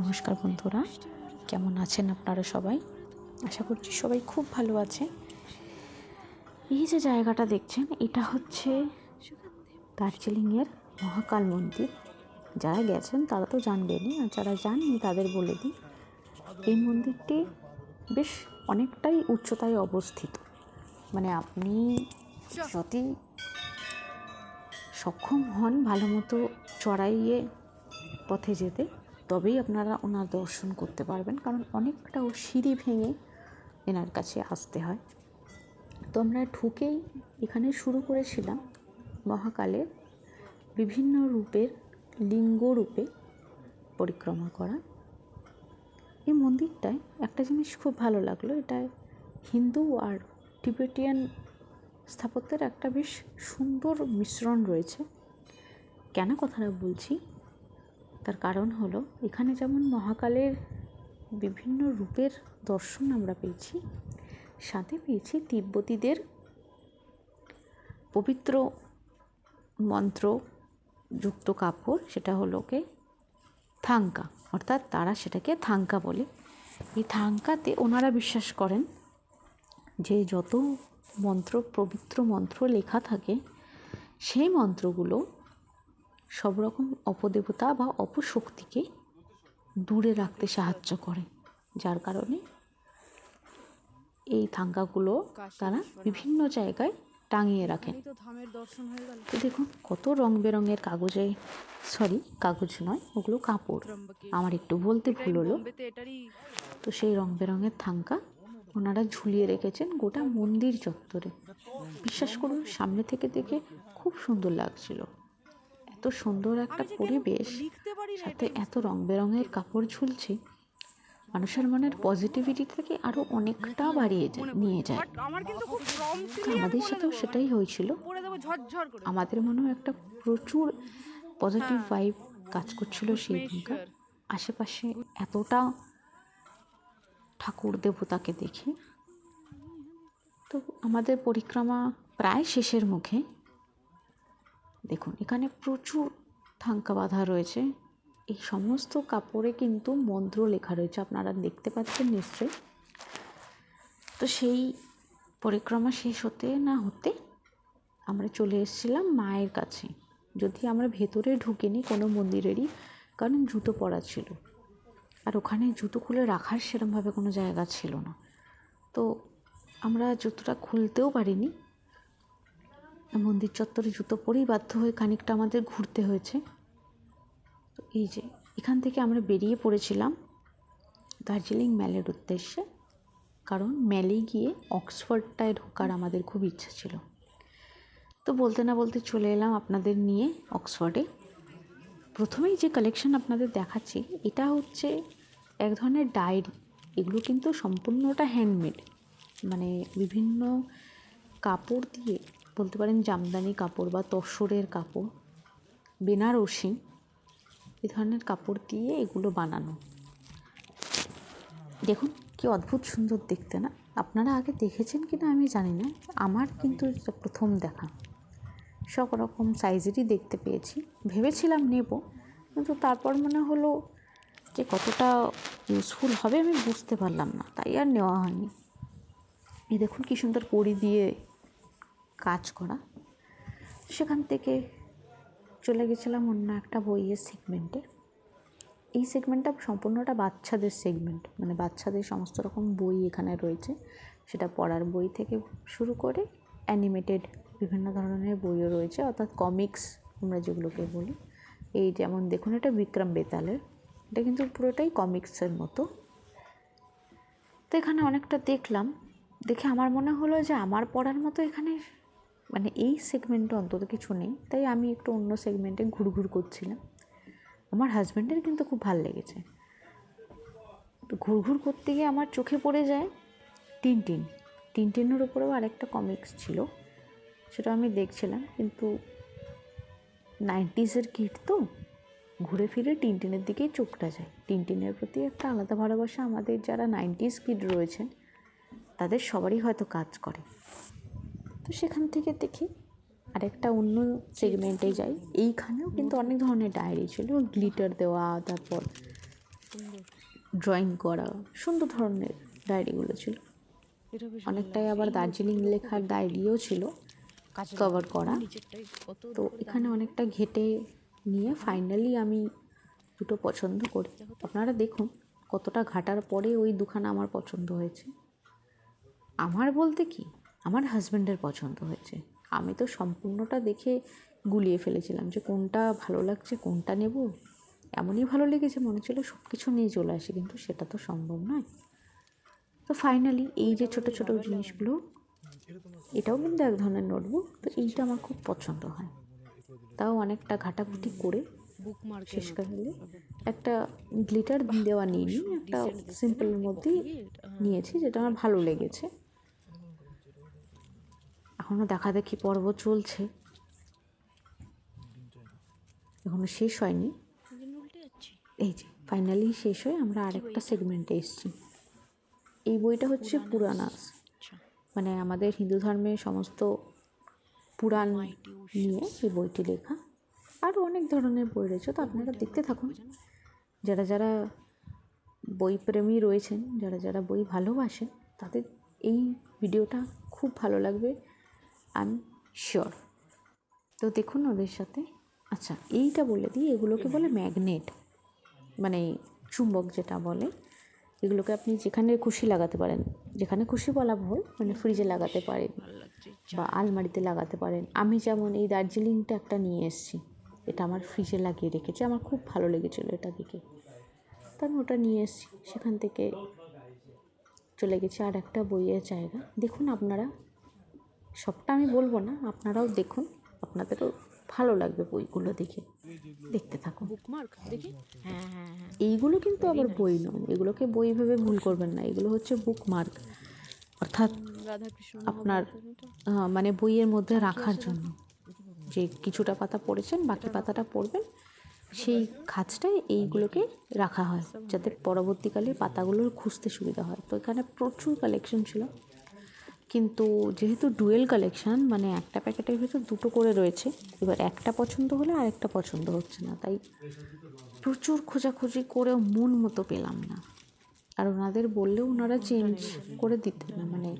নমস্কার বন্ধুরা, কেমন আছেন আপনারা সবাই? আশা করছি সবাই খুব ভালো আছে এই যে জায়গাটা দেখছেন, এটা হচ্ছে দার্জিলিংয়ের মহাকাল মন্দির। যারা গেছেন তারা তো জানবেনই, আর যারা জাননি তাদের বলে দিই, এই মন্দিরটি বেশ অনেকটাই উচ্চতায় অবস্থিত। মানে আপনি যদি সক্ষম হন ভালো মতো চড়াইয়ে পথে যেতে, তবেই আপনারা ওনার দর্শন করতে পারবেন। কারণ অনেকটা ও সিঁড়ি ভেঙে এনার কাছে আসতে হয়। তো আমরা ঢুকেই এখানে শুরু করেছিলাম মহাকালের বিভিন্ন রূপের লিঙ্গ রূপে পরিক্রমা করা। এই মন্দিরটায় একটা জিনিস খুব ভালো লাগল, এটা হিন্দু আর টিবেটিয়ান স্থাপত্যের একটা বেশ সুন্দর মিশ্রণ রয়েছে। কেন কথাটা বলছি? তার কারণ হলো, এখানে যেমন মহাকালের বিভিন্ন রূপের দর্শন আমরা পেয়েছি, সাথে পেয়েছি তিব্বতীদের পবিত্র মন্ত্র যুক্ত কাপড়, সেটা হলো কে থাঙ্কা, অর্থাৎ তারা সেটাকে থাঙ্কা বলে। এই থাঙ্কাতে ওনারা বিশ্বাস করেন যে যত মন্ত্র, পবিত্র মন্ত্র লেখা থাকে, সেই মন্ত্রগুলো সব রকম অপদেবতা বা অপশক্তিকে দূরে রাখতে সাহায্য করে। যার কারণে এই থাঙ্গাগুলো তারা বিভিন্ন জায়গায় টাঙিয়ে রাখেন তো দেখুন কত রং বেরঙের কাগজে সরি কাগজ নয় ওগুলো কাপড়। আমার একটু বলতে ভুল হলো। তো সেই রং বেরঙের থাঙ্কা ওনারা ঝুলিয়ে রেখেছেন গোটা মন্দির চত্বরে। বিশ্বাস করুন সামনে থেকে দেখে খুব সুন্দর লাগছিল। এত সুন্দর একটা পরিবেশ সাথে এত রং বেরঙের কাপড় ঝুলছে মানুষের মনের পজিটিভিটিটাকে আরও অনেকটা বাড়িয়ে যায় নিয়ে যায়। আমাদের সাথেও সেটাই হয়েছিল। আমাদের মনেও একটা প্রচুর পজিটিভ ভাইব কাজ করছিল সেই দিনকার আশেপাশে এতটা ঠাকুর দেবতাকে দেখে তো আমাদের পরিক্রমা প্রায় শেষের মুখে। দেখুন, এখানে প্রচুর থাঙ্কা বাঁধা রয়েছে। এই সমস্ত কাপড়ে কিন্তু মন্ত্র লেখা রয়েছে, আপনারা দেখতে পাচ্ছেন নিশ্চয়ই। তো সেই পরিক্রমা শেষ হতে না হতে আমরা চলে এসেছিলাম মায়ের কাছে। যদি আমরা ভেতরে ঢুকিনি কোনো মন্দিরেরই, কারণ জুতো পরা ছিল। আর ওখানে জুতো খুলে রাখার সেরমভাবে কোনো জায়গা ছিল না। তো আমরা জুতোটা খুলতেও পারিনি। মন্দির চত্বরে জুতো পরেই বাধ্য হয়ে খানিকটা আমাদের ঘুরতে হয়েছে। তো এই যে, এখান থেকে আমরা বেরিয়ে পড়েছিলাম দার্জিলিং ম্যালের উদ্দেশ্যে। কারণ ম্যালে গিয়ে অক্সফোর্ডটায় ঢোকার আমাদের খুব ইচ্ছা ছিল। তো বলতে না বলতে চলে এলাম আপনাদের নিয়ে অক্সফোর্ডে। প্রথমেই যে কালেকশন আপনাদের দেখাচ্ছি, এটা হচ্ছে এক ধরনের ডায়েরি। এগুলো কিন্তু সম্পূর্ণটা হ্যান্ডমেড। মানে বিভিন্ন কাপড় দিয়ে বলতে পারেন জামদানি কাপড় বা তসরের কাপড়, বেনারসি, এ ধরনের কাপড় দিয়ে এগুলো বানানো। দেখুন, কি অদ্ভুত সুন্দর দেখতে না? আপনারা আগে দেখেছেন কি না আমি জানি না, আমার কিন্তু প্রথম দেখা। সব রকম সাইজেরই দেখতে পেয়েছি। ভেবেছিলাম নেব, কিন্তু তারপর মনে হলো যে কতটা ইউজফুল হবে আমি বুঝতে পারলাম না, তাই আর নেওয়া হয়নি। এই দেখুন কি সুন্দর পরি দিয়ে কাজ করা। সেখান থেকে চলে গেছিলাম অন্য একটা বইয়ের সেগমেন্টে এই সেগমেন্টটা সম্পূর্ণটা বাচ্চাদের সেগমেন্ট মানে বাচ্চাদের সমস্ত রকম বই এখানে রয়েছে। সেটা পড়ার বই থেকে শুরু করে অ্যানিমেটেড বিভিন্ন ধরনের বইও রয়েছে, অর্থাৎ কমিক্স আমরা যেগুলোকে বলি। এই যেমন দেখুন, এটা বিক্রম বেতালের। এটা কিন্তু পুরোটাই কমিক্সের মতো। তো এখানে অনেকটা দেখলাম। দেখে আমার মনে হলো যে আমার পড়ার মতো এখানে মানে এই সেগমেন্টে অন্তত কিছু নেই। তাই আমি একটু অন্য সেগমেন্টে ঘুরঘুর করছিলাম। আমার হাজব্যান্ডের কিন্তু খুব ভালো লেগেছে। তো ঘুরঘুর করতে গিয়ে আমার চোখে পড়ে যায় টিনটিন টিনটিনের উপরেও আরেকটা কমিক্স ছিল। সেটা আমি দেখছিলাম, কিন্তু নাইনটিসের কিট তো। ঘুরে ফিরে টিনটিনের দিকেই চোখটা যায়। টিনটিনের প্রতি একটা আলাদা ভালোবাসা আমাদের যারা নাইনটিস কিড রয়েছেন, তাদের সবারই হয়তো কাজ করে। তো সেখান থেকে দেখি আরেকটা অন্য সেগমেন্টে যাই। এইখানেও কিন্তু অনেক ধরনের ডায়েরি ছিল গ্লিটার দেওয়া তারপর ড্রয়িং করা সুন্দর ধরনের ডায়েরিগুলো ছিল। অনেকটাই আবার দার্জিলিং লেখার ডায়েরিও ছিল কভার করা। তো এখানে অনেকটা ঘেটে নিয়ে ফাইনালি আমি দুটো পছন্দ করি। আপনারা দেখুন কতটা ঘাটার পরে ওই দুখানা আমার পছন্দ হয়েছে। আমার বলতে কি? আমার হাজব্যান্ডের পছন্দ হয়েছে। আমি তো সম্পূর্ণটা দেখে গুলিয়ে ফেলেছিলাম যে কোনটা ভালো লাগছে কোনটা নেব। এমনই ভালো লেগেছে মনে ছিল সব কিছু নিয়ে চলে আসি কিন্তু সেটা তো সম্ভব নয়। তো ফাইনালি এই যে ছোট ছোট জিনিসগুলো এটাও কিন্তু এক ধরনের নোটবুক তো এইটা আমার খুব পছন্দ হয়। তাও অনেকটা ঘাটাঘুটি করে শেষ হলে একটা গ্লিটার দেওয়া নিইনি একটা সিম্পলের মধ্যেই নিয়েছি যেটা আমার ভালো লেগেছে। এখনও দেখা দেখি পর্ব চলছে। এখনও শেষ হয়নি। এই যে ফাইনালি শেষ হয়ে আমরা আরেকটা সেগমেন্টে এসেছি। এই বইটা হচ্ছে পুরানাস আচ্ছা। মানে আমাদের হিন্দু ধর্মে সমস্ত পুরাণ নিয়ে এই বইটি লেখা। আরও অনেক ধরনের বই রয়েছে তো আপনারা দেখতে থাকুন। যারা যারা বই প্রেমী রয়েছেন যারা যারা বই ভালোবাসেন তাদের এই ভিডিওটা খুব ভালো লাগবে। আই এম শিওর তো দেখুন ওদের সাথে। আচ্ছা এইটা বলে দিই এগুলোকে বলে ম্যাগনেট। মানে চুম্বক যেটা বলে। এগুলোকে আপনি যেখানে খুশি লাগাতে পারেন। যেখানে খুশি বলা ভুল মানে ফ্রিজে লাগাতে পারেন বা আলমারিতে লাগাতে পারেন। আমি যেমন এই দার্জিলিংটা একটা নিয়ে এসেছি। এটা আমার ফ্রিজে লাগিয়ে রেখেছি। আমার খুব ভালো লেগেছিলো এটা দেখে। তা আমি ওটা নিয়ে এসেছি। সেখান থেকে চলে গেছি। আর একটা বইয়ের জায়গা। দেখুন আপনারা সবটা আমি বলব না আপনারাও দেখুন আপনাদেরও ভালো লাগবে বইগুলো দেখে। দেখতে থাকুন। দেখি। হ্যাঁ হ্যাঁ হ্যাঁ। এইগুলো কিন্তু আবার বই নয় এগুলোকে বই ভেবে ভুল করবেন না এগুলো হচ্ছে বুক মার্ক অর্থাৎ আপনার মানে বইয়ের মধ্যে রাখার জন্য। যে কিছুটা পাতা পড়েছেন বাকি পাতাটা পড়বেন সেই খাঁজটায় এইগুলোকে রাখা হয় যাতে পরবর্তীকালে পাতাগুলোর খুঁজতে সুবিধা হয়। তো এখানে প্রচুর কালেকশন ছিল। কিন্তু যেহেতু ডুয়েল কালেকশন মানে একটা প্যাকেটের ভিতর দুটো করে রয়েছে, এবার একটা পছন্দ হলে আরেকটা পছন্দ হচ্ছে না। তাই প্রচুর খোঁজাখুঁজি করেও মন মতো পেলাম না। আর ওনাদের বললেও ওনারা চেঞ্জ করে দিতেন না মানে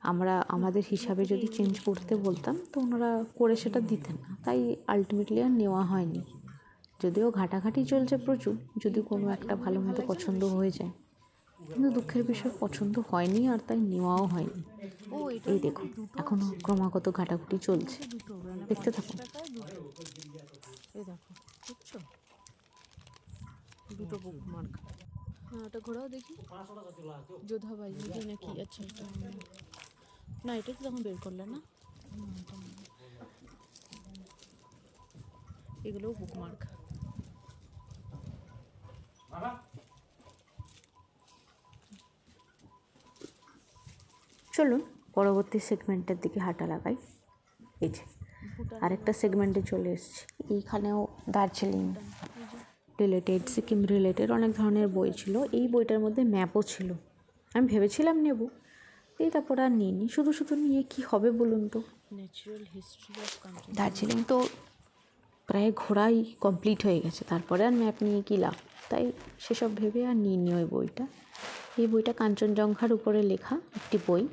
আমরা আমাদের হিসাবে যদি চেঞ্জ করতে বলতাম, তো ওনারা করে সেটা দিতেন না। তাই আলটিমেটলি আর নেওয়া হয়নি। যদিও ঘাটাঘাটি চলছে প্রচুর, যদি কোনো একটা ভালো মতো পছন্দ হয়ে যায়। কিন্তু দুঃখের বিষয় পছন্দ হয়নি আর তাই নেওয়াও হয়নি। এই দেখুন এখনও ক্রমাগত ঘাটাঘুটি চলছে। দেখতে থাকুন দুটো দেখো দুটো বুক মার্ক হ্যাঁ ওটা ঘোরাও দেখি। যোধাবাই নাকি নাকি আচ্ছা এটা না এটা তো তখন বের করলে না। এগুলোও বুক চলুন পরবর্তী সেগমেন্টের দিকে হাঁটা লাগাই। এই যে আরেকটা সেগমেন্টে চলে এসেছি। এইখানেও দার্জিলিং রিলেটেড সিকিম রিলেটেড অনেক ধরনের বই ছিল। এই বইটার মধ্যে ম্যাপও ছিল। আমি ভেবেছিলাম নেব এই তারপর আর নিইনি। শুধু শুধু নিয়ে কি হবে বলুন তো? ন্যাচারাল হিস্ট্রি দার্জিলিং তো প্রায় ঘোরাই কমপ্লিট হয়ে গেছে। তারপরে আর ম্যাপ নিয়ে কী লাভ? তাই সেসব ভেবে আর নিইনি ওই বইটা। এই বইটা কাঞ্চনজঙ্ঘার উপরে লেখা একটি বই।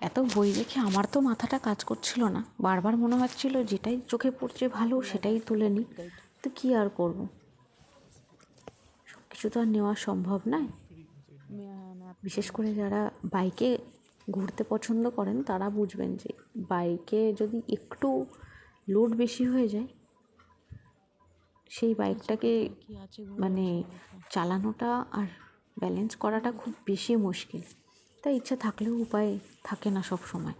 এত বই দেখে আমার তো মাথাটা কাজ করছিল না। বারবার মনে হচ্ছিল যেটাই চোখে পড়ছে ভালো, সেটাই তুলে নিই। তো কী আর করব? সব কিছু তো আর নেওয়া সম্ভব নয়। বিশেষ করে যারা বাইকে ঘুরতে পছন্দ করেন, তারা বুঝবেন যে বাইকে যদি একটু লোড বেশি হয়ে যায়, সেই বাইকটাকে মানে চালানোটা আর ব্যালেন্স করাটা খুব বেশি মুশকিল। তাই ইচ্ছা থাকলেও উপায় থাকে না সব সময়।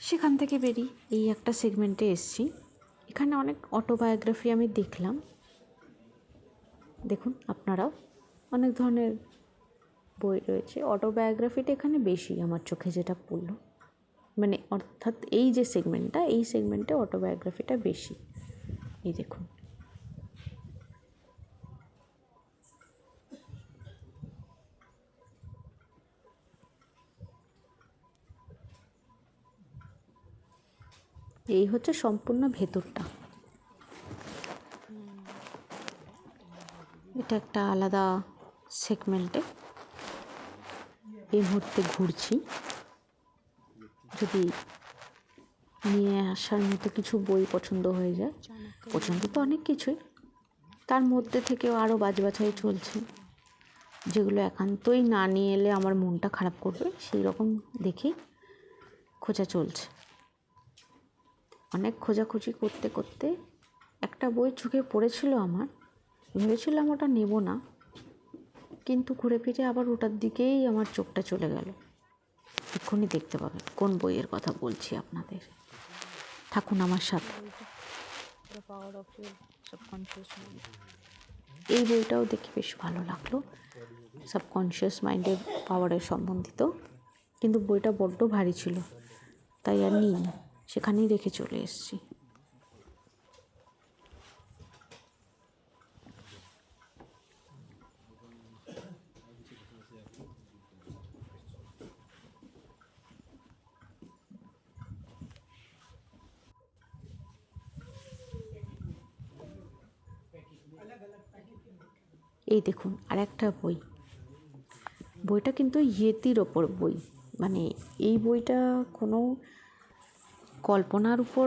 সেখান থেকে বেরিয়ে এই একটা সেগমেন্টে এসছি। এখানে অনেক অটোবায়োগ্রাফি আমি দেখলাম। দেখুন, আপনারাও অনেক ধরনের বই রয়েছে। অটোবায়োগ্রাফিটা এখানে বেশি আমার চোখে যেটা পড়ল। মানে অর্থাৎ এই যে সেগমেন্টটা এই সেগমেন্টে অটোবায়োগ্রাফিটা বেশি। এই দেখুন। এই হচ্ছে সম্পূর্ণ ভেতরটা। এটা একটা আলাদা সেগমেন্টে এই মুহূর্তে ঘুরছি। যদি নিয়ে আসার মতো কিছু বই পছন্দ হয়ে যায়। পছন্দ তো অনেক কিছুই। তার মধ্যে থেকেও আরও বাছবাছাই চলছে। যেগুলো একান্তই না নিয়ে এলে আমার মনটা খারাপ করবে, সেই রকম দেখেই খোঁজা চলছে। অনেক খোঁজাখুঁজি করতে করতে একটা বই চোখে পড়েছিল আমার। ভেবেছিলাম ওটা নেব না, কিন্তু ঘুরে ফিরে আবার ওটার দিকেই আমার চোখটা চলে গেল। এক্ষুনি দেখতে পাবেন কোন বইয়ের কথা বলছি আপনাদের। থাকুন আমার সাথে। এই বইটাও দেখে বেশ ভালো লাগল। সাবকনশিয়াস মাইন্ডের পাওয়ারের সম্বন্ধিত। কিন্তু বইটা বড্ড ভারী ছিল, তাই আর নিই সেখানেই রেখে চলে এসেছি। এই দেখুন আর একটা বই। বইটা কিন্তু ইয়েতির ওপর বই। মানে এই বইটা কোনো কল্পনার উপর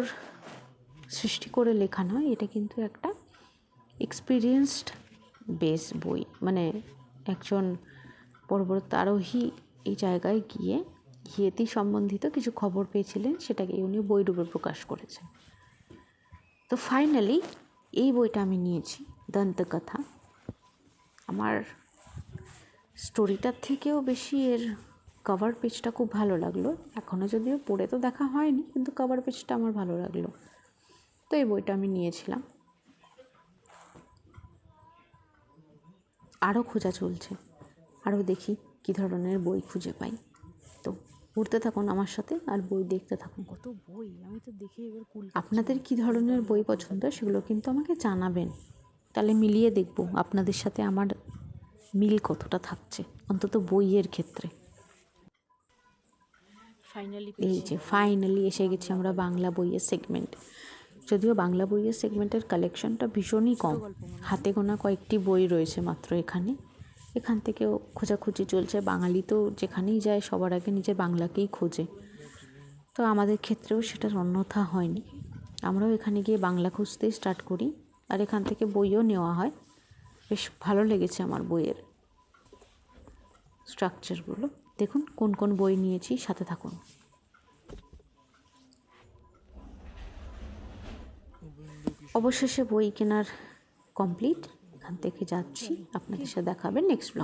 সৃষ্টি করে লেখা নয়, এটা কিন্তু একটা এক্সপিরিয়েন্সড বেস বই। মানে একজন পর্বত আরোহী এই জায়গায় গিয়ে ইয়েতি সম্বন্ধিত কিছু খবর পেয়েছিলেন, সেটাকে উনি বইরূপে প্রকাশ করেছেন। তো ফাইনালি এই বইটা আমি নিয়েছি, দন্তকথা। আমার স্টোরিটার থেকেও বেশি এর কভার পেজটা খুব ভালো লাগল। এখনও যদিও পড়ে তো দেখা হয়নি কিন্তু কভার পেজটা আমার ভালো লাগল। তো এই বইটা আমি নিয়েছিলাম। আরও খোঁজা চলছে। আরও দেখি কী ধরনের বই খুঁজে পাই। তো পড়তে থাকুন আমার সাথে আর বই দেখতে থাকুন। কত বই? আমি তো দেখি এবার কুল আপনাদের কী ধরনের বই পছন্দ সেগুলো কিন্তু আমাকে জানাবেন। তাহলে মিলিয়ে দেখব আপনাদের সাথে আমার মিল কতটা থাকছে অন্তত বইয়ের ক্ষেত্রে। এই যে ফাইনালি এসে গেছি আমরা বাংলা বইয়ের সেগমেন্ট যদিও বাংলা বইয়ের সেগমেন্টের কালেকশনটা ভীষণই কম। হাতে গোনা কয়েকটি বই রয়েছে মাত্র এখানে। এখান থেকেও খোঁজাখুঁজি চলছে। বাঙালি তো যেখানেই যায় সবার আগে নিজের বাংলাকেই খোঁজে। তো আমাদের ক্ষেত্রেও সেটার অন্যথা হয়নি। আমরাও এখানে গিয়ে বাংলা খুঁজতেই স্টার্ট করি আর এখান থেকে বইও নেওয়া হয়। বেশ ভালো লেগেছে আমার বইয়ের স্ট্রাকচারগুলো দেখুন কোন কোন বই নিয়েছি, সাথে থাকুন। অবশেষে বই কেনার কমপ্লিট এখান থেকে যাচ্ছি, আপনাদের সাথে দেখাবেন নেক্সট ব্লগ